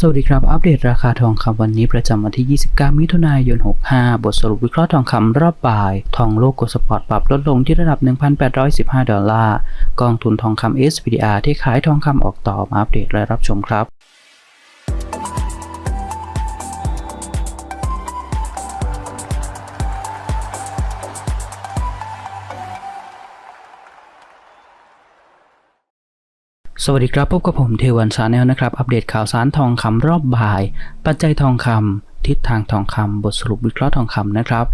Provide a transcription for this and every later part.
สวัสดีครับ อัปเดตราคาทองคำวันนี้ประจำวันที่ 29 มิถุนายน 65 บทสรุปวิเคราะห์ทองคำรอบบ่าย ทองโลกกดสปอร์ตปรับลดลงที่ระดับ 1,815 ดอลลาร์ กองทุนทองคำ SPDR ที่ขายทองคำออกต่อมาอัปเดตและรับชมครับ สวัสดีครับพบกับผมเทวันชาแนลนะครับ อัปเดตข่าวสารทองคำรอบบ่าย ปัจจัยทองคำทิศทางทองคำบทสรุปวิเคราะห์ทองคำนะครับ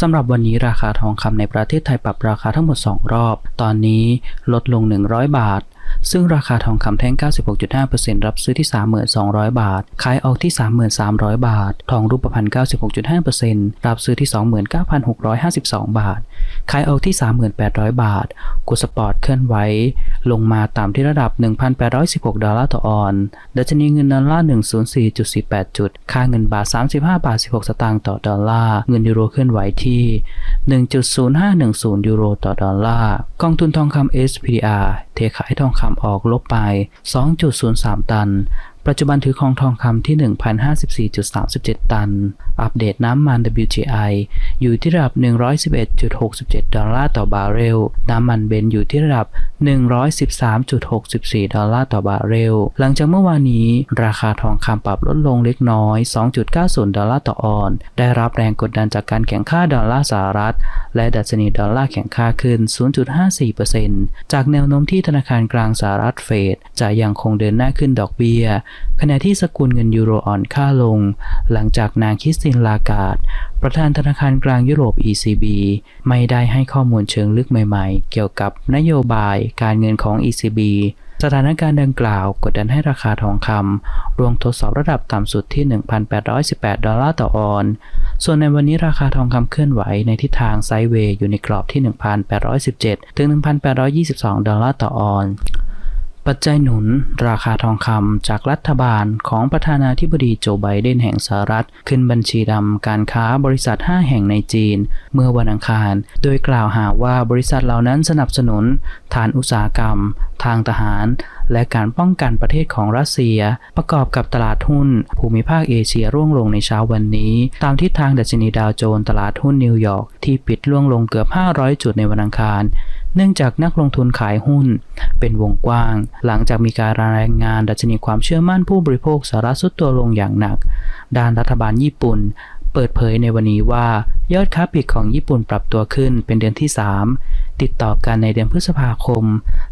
สำหรับวันนี้ราคาทองคำในประเทศไทยปรับราคาทั้งหมด 2 รอบ ตอนนี้ลดลง 100 บาท ซึ่งราคาทองคำแท่ง 96.5%รับซื้อที่ 32,000 บาท ขายออกที่ 3,300 บาท ทองรูปพรรณ 96.5%รับซื้อที่ 29,652 บาท ขายออกที่ 3,800 บาทกุสปอร์ตเคลื่อนไหวลงมาต่ำที่ระดับ 1,816 ดอลลาร์ต่อออนดัชนีเงินดอลลาร์ 104.48จุด ค่าเงินบาท 35 บาท 16 สตางค์ต่อดอลลาร์ เงินยูโรเคลื่อนไหวที่ 1.0510 ยูโรต่อดอลลาร์ กองทุนทองคำ SPDR เทขายทองคำำออกลบไป 2.03 ตัน ปัจจุบันถือครองทองคำที่ 1,054.37 ตัน อัปเดตน้ำมัน WTI อยู่ที่ระดับ 111.67 ดอลลาร์ต่อบาร์เรล น้ำมันเบนซ์อยู่ที่ระดับ 113.64 ดอลลาร์ต่อบาร์เรล หลังจากเมื่อวานนี้ ราคาทองคำปรับลดลงเล็กน้อย 2.90 ดอลลาร์ต่อออน ได้รับแรงกดดันจากการแข่งค่าดอลลาร์สหรัฐ และดัชนีดอลลาร์แข่งค่าขึ้น 0.54%จากแนวโน้มที่ธนาคารกลางสหรัฐเฟดจะยังคงเดินหน้าขึ้นดอกเบี้ยขณะที่สกุลเงินยูโรอ่อนค่าลง หลังจากนางคิสตินลาการ์ดประธานธนาคารกลางยุโรป ECB ไม่ได้ให้ข้อมูลเชิงลึกใหม่ๆ เกี่ยวกับนโยบายการเงินของ ECB สถานการณ์ดังกล่าวกดดันให้ราคาทองคำรวงทดสอบระดับต่ำสุดที่ 1,818 ดอลลาร์ต่อออน ส่วนในวันนี้ราคาทองคำเคลื่อนไหวในทิศทางไซด์เวย์อยู่ในกรอบที่ 1,817 ถึง 1,822 ดอลลาร์ต่อออน ปัจจัยหนุนราคาทองคำจากรัฐบาลของประธานาธิบดีโจไบเดนแห่งสหรัฐ ขึ้นบัญชีดำการค้าบริษัท 5 แห่งในจีน เมื่อวันอังคาร โดยกล่าวหาว่าบริษัทเหล่านั้นสนับสนุน ฐานอุตสาหกรรม ทางทหาร และการป้องกันประเทศของรัสเซีย ประกอบกับตลาดหุ้น ภูมิภาคเอเชียร่วงลงในเช้าวันนี้ ตามทิศทางดัชนีดาวโจนส์ตลาดหุ้นนิวยอร์กที่ปิดร่วงลงเกือบ 500 จุดในวันอังคาร เนื่องจากนักลงทุนขายหุ้น เป็นวงกว้าง หลังจากมีการรายงานดัชนีความเชื่อมั่นผู้บริโภคสหรัฐสุดตัวลงอย่างหนัก ด้านรัฐบาลญี่ปุ่น เปิดเผยในวันนี้ว่ายอดค้าปลีกของญี่ปุ่นปรับตัวขึ้นเป็นเดือนที่ 3 ติดต่อกันในเดือนพฤษภาคม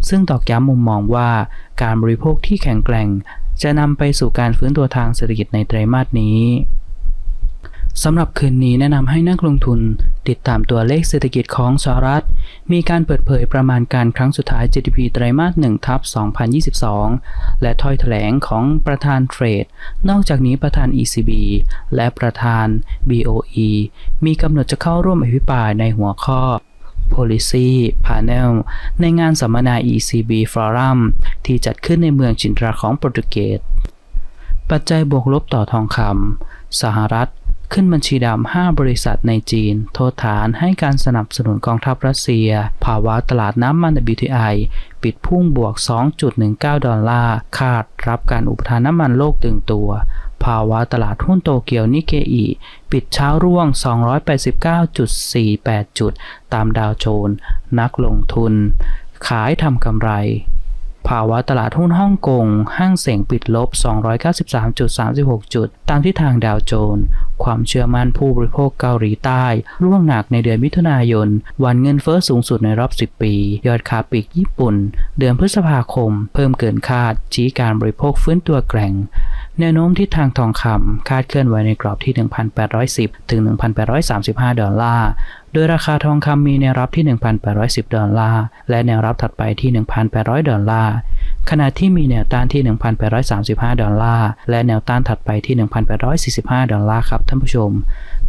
ซึ่งตอกย้ำมุมมองว่าการบริโภคที่แข็งแกร่ง จะนำไปสู่การฟื้นตัวทางเศรษฐกิจในไตรมาสนี้ สำหรับคืนนี้แนะนำให้นักลงทุน ติดตามตัวเลขเศรษฐกิจของสหรัฐ มีการเปิดเผยประมาณการครั้งสุดท้าย GDP ไตรมาส1ทับ2022 และถ้อยแถลงของประธานเฟดนอกจากนี้ประธาน ECB และประธาน BOE มีกำหนดจะเข้าร่วมอภิปรายในหัวข้อ Policy Panel ในงานสัมมนา ECB Forum ที่จัดขึ้นในเมืองจินตราของโปรตุเกส ปัจจัยบวกลบต่อทองคำสหรัฐ ขึ้นบัญชีดำ 5 บริษัทในจีน โทษฐานให้การสนับสนุนกองทัพรัสเซีย ภาวะตลาดน้ำมัน WTI ปิดพุ่งบวก 2.19 ดอลลาร์ คาดรับการอุปทานน้ำมันโลกตึงตัว ภาวะตลาดหุ้นโตเกียวนิเกอีปิดเช้าร่วง 289.48 จุด ตามดาวโจนส์นักลงทุน ขายทำกำไร ภาวะตลาดหุ้นฮ่องกง ห้างเสียงปิดลบ 293.36 จุด ตามที่ทางดาวโจนส์ความเชื่อมั่นผู้บริโภคเกาหลีใต้ ร่วงหนักในเดือนมิถุนายน วันเงินเฟ้อสูงสุดในรอบ 10 ปี ยอดค้าปลีกญี่ปุ่น เดือนพฤษภาคม เพิ่มเกินคาด ชี้การบริโภคฟื้นตัวแกร่ง แนวโน้มที่ทางทองคำคาดเคลื่อนไหวในกรอบที่ 1,810 ถึง 1,835 ดอลลาร์ โดยราคาทองคำมีแนวรับที่ 1,810 ดอลลาร์ และแนวรับถัดไปที่ 1,800 ดอลลาร์ ขณะที่มีแนวต้านที่ 1,835 ดอลลาร์ และแนวต้านถัดไปที่ 1,845 ดอลลาร์ครับท่านผู้ชม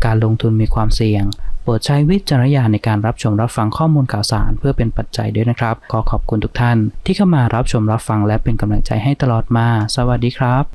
การลงทุนมีความเสี่ยง โปรดใช้วิจารณญาณในการรับชมรับฟังข้อมูลข่าวสาร เพื่อเป็นปัจจัยด้วยนะครับ ขอขอบคุณทุกท่าน ที่เข้ามารับชมรับฟังและเป็นกำลังใจให้ตลอดมา สวัสดีครับ